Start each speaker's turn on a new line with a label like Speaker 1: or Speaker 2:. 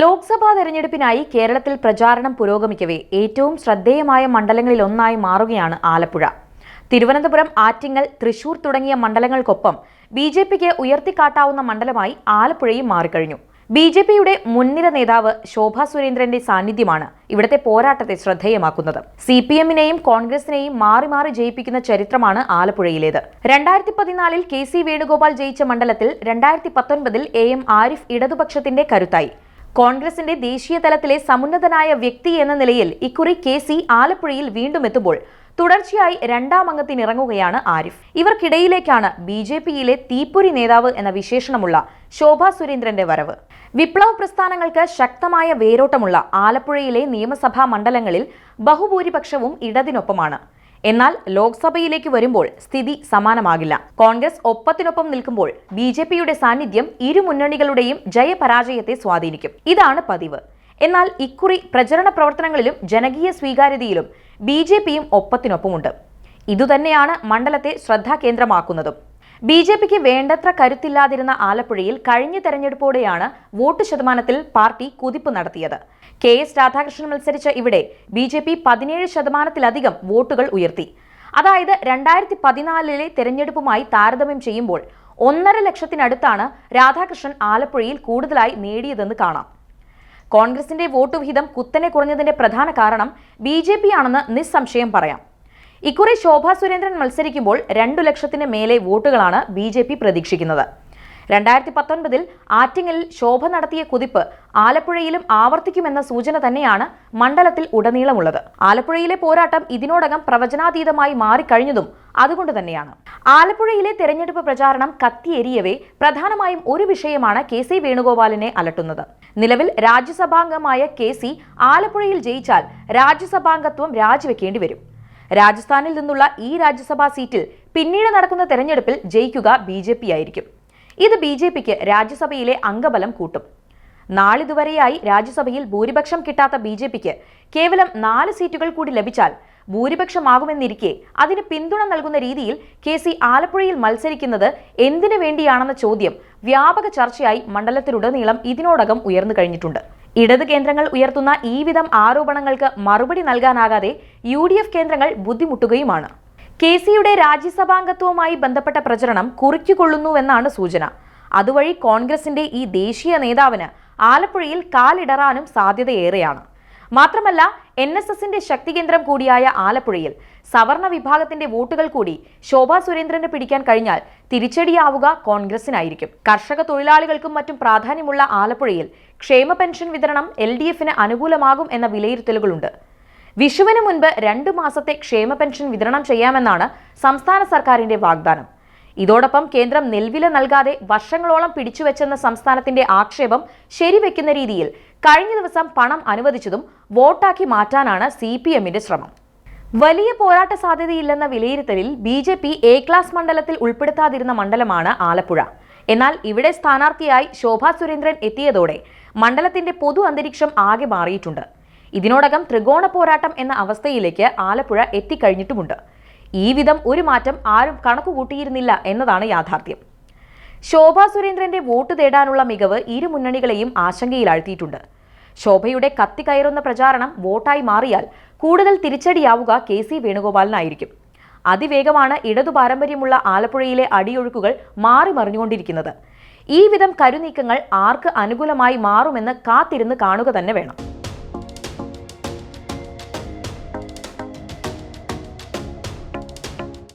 Speaker 1: ലോക്സഭാ തെരഞ്ഞെടുപ്പിനായി കേരളത്തിൽ പ്രചാരണം പുരോഗമിക്കവേ ഏറ്റവും ശ്രദ്ധേയമായ മണ്ഡലങ്ങളിലൊന്നായി മാറുകയാണ് ആലപ്പുഴ. തിരുവനന്തപുരം ആറ്റിങ്ങൽ തൃശൂർ തുടങ്ങിയ മണ്ഡലങ്ങൾക്കൊപ്പം ബി ജെ പിക്ക് ഉയർത്തിക്കാട്ടാവുന്ന മണ്ഡലമായി ആലപ്പുഴയും മാറിക്കഴിഞ്ഞു. ബി ജെ പിയുടെ മുൻനിര നേതാവ് ശോഭാ സുരേന്ദ്രന്റെ സാന്നിധ്യമാണ് ഇവിടത്തെ പോരാട്ടത്തെ ശ്രദ്ധേയമാക്കുന്നത്. സി പി എമ്മിനെയും കോൺഗ്രസിനെയും മാറി മാറി ജയിപ്പിക്കുന്ന ചരിത്രമാണ് ആലപ്പുഴയിലേത്. രണ്ടായിരത്തി പതിനാലിൽ കെ സി വേണുഗോപാൽ ജയിച്ച മണ്ഡലത്തിൽ രണ്ടായിരത്തി പത്തൊൻപതിൽ എ എം ആരിഫ് ഇടതുപക്ഷത്തിന്റെ കരുത്തായി. കോൺഗ്രസിന്റെ ദേശീയ തലത്തിലെ സമുന്നതനായ വ്യക്തി എന്ന നിലയിൽ ഇക്കുറി കെ സി ആലപ്പുഴയിൽ വീണ്ടും എത്തുമ്പോൾ തുടർച്ചയായി രണ്ടാം അംഗത്തിനിറങ്ങുകയാണ് ആരിഫ്. ഇവർക്കിടയിലേക്കാണ് ബി ജെ പിയിലെ തീപ്പൊരി നേതാവ് എന്ന വിശേഷണമുള്ള ശോഭാ സുരേന്ദ്രന്റെ വരവ്. വിപ്ലവ പ്രസ്ഥാനങ്ങൾക്ക് ശക്തമായ വേരോട്ടമുള്ള ആലപ്പുഴയിലെ നിയമസഭാ മണ്ഡലങ്ങളിൽ ബഹുഭൂരിപക്ഷവും ഇടതിനൊപ്പമാണ്. എന്നാൽ ലോക്സഭയിലേക്ക് വരുമ്പോൾ സ്ഥിതി സമാനമാകില്ല. കോൺഗ്രസ് ഒപ്പത്തിനൊപ്പം നിൽക്കുമ്പോൾ ബി ജെ പിയുടെ സാന്നിധ്യം ഇരു മുന്നണികളുടെയും ജയപരാജയത്തെ സ്വാധീനിക്കും. ഇതാണ് പതിവ്. എന്നാൽ ഇക്കുറി പ്രചരണ പ്രവർത്തനങ്ങളിലും ജനകീയ സ്വീകാര്യതയിലും ബി ജെ പിയും ഒപ്പത്തിനൊപ്പമുണ്ട്. ഇതുതന്നെയാണ് മണ്ഡലത്തെ ശ്രദ്ധാകേന്ദ്രമാക്കുന്നതും. ബി ജെ പിക്ക് വേണ്ടത്ര കരുത്തില്ലാതിരുന്ന ആലപ്പുഴയിൽ കഴിഞ്ഞ തെരഞ്ഞെടുപ്പോടെയാണ് വോട്ട് ശതമാനത്തിൽ പാർട്ടി കുതിപ്പ് നടത്തിയത്. കെ എസ് രാധാകൃഷ്ണൻ മത്സരിച്ച ഇവിടെ ബി ജെ പി പതിനേഴ് ശതമാനത്തിലധികം വോട്ടുകൾ ഉയർത്തി. അതായത് രണ്ടായിരത്തി പതിനാലിലെ തെരഞ്ഞെടുപ്പുമായി താരതമ്യം ചെയ്യുമ്പോൾ ഒന്നര ലക്ഷത്തിനടുത്താണ് രാധാകൃഷ്ണൻ ആലപ്പുഴയിൽ കൂടുതലായി നേടിയതെന്ന് കാണാം. കോൺഗ്രസിന്റെ വോട്ട് വിഹിതം കുത്തനെ കുറഞ്ഞതിന്റെ പ്രധാന കാരണം ബി ആണെന്ന് നിസ്സംശയം പറയാം. ഇക്കുറി ശോഭാ സുരേന്ദ്രൻ മത്സരിക്കുമ്പോൾ രണ്ടു ലക്ഷത്തിന് മേലെ വോട്ടുകളാണ് ബി ജെ പി പ്രതീക്ഷിക്കുന്നത്. രണ്ടായിരത്തി പത്തൊൻപതിൽ ആറ്റിങ്ങലിൽ ശോഭ നടത്തിയ കുതിപ്പ് ആലപ്പുഴയിലും ആവർത്തിക്കുമെന്ന സൂചന തന്നെയാണ് മണ്ഡലത്തിൽ ഉടനീളമുള്ളത്. ആലപ്പുഴയിലെ പോരാട്ടം ഇതിനോടകം പ്രവചനാതീതമായി മാറിക്കഴിഞ്ഞതും അതുകൊണ്ട് തന്നെയാണ്. ആലപ്പുഴയിലെ തെരഞ്ഞെടുപ്പ് പ്രചാരണം കത്തിയെരിയവേ പ്രധാനമായും ഒരു വിഷയമാണ് കെ സി വേണുഗോപാലിനെ അലട്ടുന്നത്. നിലവിൽ രാജ്യസഭാംഗമായ കെ സി ആലപ്പുഴയിൽ ജയിച്ചാൽ രാജ്യസഭാംഗത്വം രാജിവെക്കേണ്ടി വരും. രാജസ്ഥാനിൽ നിന്നുള്ള ഈ രാജ്യസഭാ സീറ്റിൽ പിന്നീട് നടക്കുന്ന തെരഞ്ഞെടുപ്പിൽ ജയിക്കുക ബി ജെ പി ആയിരിക്കും. ഇത് ബി ജെ പിക്ക് രാജ്യസഭയിലെ അംഗബലം കൂട്ടും. നാളിതുവരെയായി രാജ്യസഭയിൽ ഭൂരിപക്ഷം കിട്ടാത്ത ബി ജെ പിക്ക് കേവലം നാല് സീറ്റുകൾ കൂടി ലഭിച്ചാൽ ഭൂരിപക്ഷമാകുമെന്നിരിക്കെ അതിന് പിന്തുണ നൽകുന്ന രീതിയിൽ കെ സി ആലപ്പുഴയിൽ മത്സരിക്കുന്നത് എന്തിനു വേണ്ടിയാണെന്ന ചോദ്യം വ്യാപക ചർച്ചയായി മണ്ഡലത്തിലുടനീളം ഇതിനോടകം ഉയർന്നു കഴിഞ്ഞിട്ടുണ്ട്. ഇടത് കേന്ദ്രങ്ങൾ ഉയർത്തുന്ന ഈ വിധം ആരോപണങ്ങൾക്ക് മറുപടി നൽകാനാകാതെ യു ഡി എഫ് കേന്ദ്രങ്ങൾ ബുദ്ധിമുട്ടുകയുമാണ്. കെ സിയുടെ രാജ്യസഭാംഗത്വവുമായി ബന്ധപ്പെട്ട പ്രചരണം കുറിക്കുകൊള്ളുന്നുവെന്നാണ് സൂചന. അതുവഴി കോൺഗ്രസിന്റെ ഈ ദേശീയ നേതാവിന് ആലപ്പുഴയിൽ കാലിടറാനും സാധ്യതയേറെയാണ്. മാത്രമല്ല എൻ എസ് എസിന്റെ ശക്തികേന്ദ്രം കൂടിയായ ആലപ്പുഴയിൽ സവർണ വിഭാഗത്തിന്റെ വോട്ടുകൾ കൂടി ശോഭാ സുരേന്ദ്രന് പിടിക്കാൻ കഴിഞ്ഞാൽ തിരിച്ചടിയാവുക കോൺഗ്രസിനായിരിക്കും. കർഷക തൊഴിലാളികൾക്കും മറ്റും പ്രാധാന്യമുള്ള ആലപ്പുഴയിൽ ക്ഷേമ പെൻഷൻ വിതരണം എൽ ഡി എഫിന് അനുകൂലമാകും എന്ന വിലയിരുത്തലുകളുണ്ട്. വിഷുവിന് മുൻപ് രണ്ടു മാസത്തെ ക്ഷേമ പെൻഷൻ വിതരണം ചെയ്യാമെന്നാണ് സംസ്ഥാന സർക്കാരിന്റെ വാഗ്ദാനം. ഇതോടൊപ്പം കേന്ദ്രം നെൽവില നൽകാതെ വർഷങ്ങളോളം പിടിച്ചുവെച്ചെന്ന സംസ്ഥാനത്തിന്റെ ആക്ഷേപം ശരിവെക്കുന്ന രീതിയിൽ കഴിഞ്ഞ ദിവസം പണം അനുവദിച്ചതും വോട്ടാക്കി മാറ്റാനാണ് സി പി എമ്മിന്റെ ശ്രമം. വലിയ പോരാട്ട സാധ്യതയില്ലെന്ന വിലയിരുത്തലിൽ B J P A class മണ്ഡലത്തിൽ ഉൾപ്പെടുത്താതിരുന്ന മണ്ഡലമാണ് ആലപ്പുഴ. എന്നാൽ ഇവിടെ സ്ഥാനാർത്ഥിയായി ശോഭാ സുരേന്ദ്രൻ എത്തിയതോടെ മണ്ഡലത്തിന്റെ പൊതു അന്തരീക്ഷം ആകെ മാറിയിട്ടുണ്ട്. ഇതിനോടകം ത്രികോണ പോരാട്ടം എന്ന അവസ്ഥയിലേക്ക് ആലപ്പുഴ എത്തിക്കഴിഞ്ഞിട്ടുമുണ്ട്. ഈ വിധം ഒരു മാറ്റം ആരും കണക്കുകൂട്ടിയിരുന്നില്ല എന്നതാണ് യാഥാർത്ഥ്യം. ശോഭാ സുരേന്ദ്രന്റെ വോട്ട് തേടാനുള്ള മികവ് ഇരു മുന്നണികളെയും ആശങ്കയിലാഴ്ത്തിയിട്ടുണ്ട്. ശോഭയുടെ കത്തി കയറുന്ന പ്രചാരണം വോട്ടായി മാറിയാൽ കൂടുതൽ തിരിച്ചടിയാവുക കെ സി വേണുഗോപാലിനായിരിക്കും. അതിവേഗമാണ് ഇടതു പാരമ്പര്യമുള്ള ആലപ്പുഴയിലെ അടിയൊഴുക്കുകൾ മാറി മറിഞ്ഞുകൊണ്ടിരിക്കുന്നത്. ഈ വിധം കരുനീക്കങ്ങൾ ആർക്ക് അനുകൂലമായി മാറുമെന്ന് കാത്തിരുന്ന് കാണുക തന്നെ വേണം.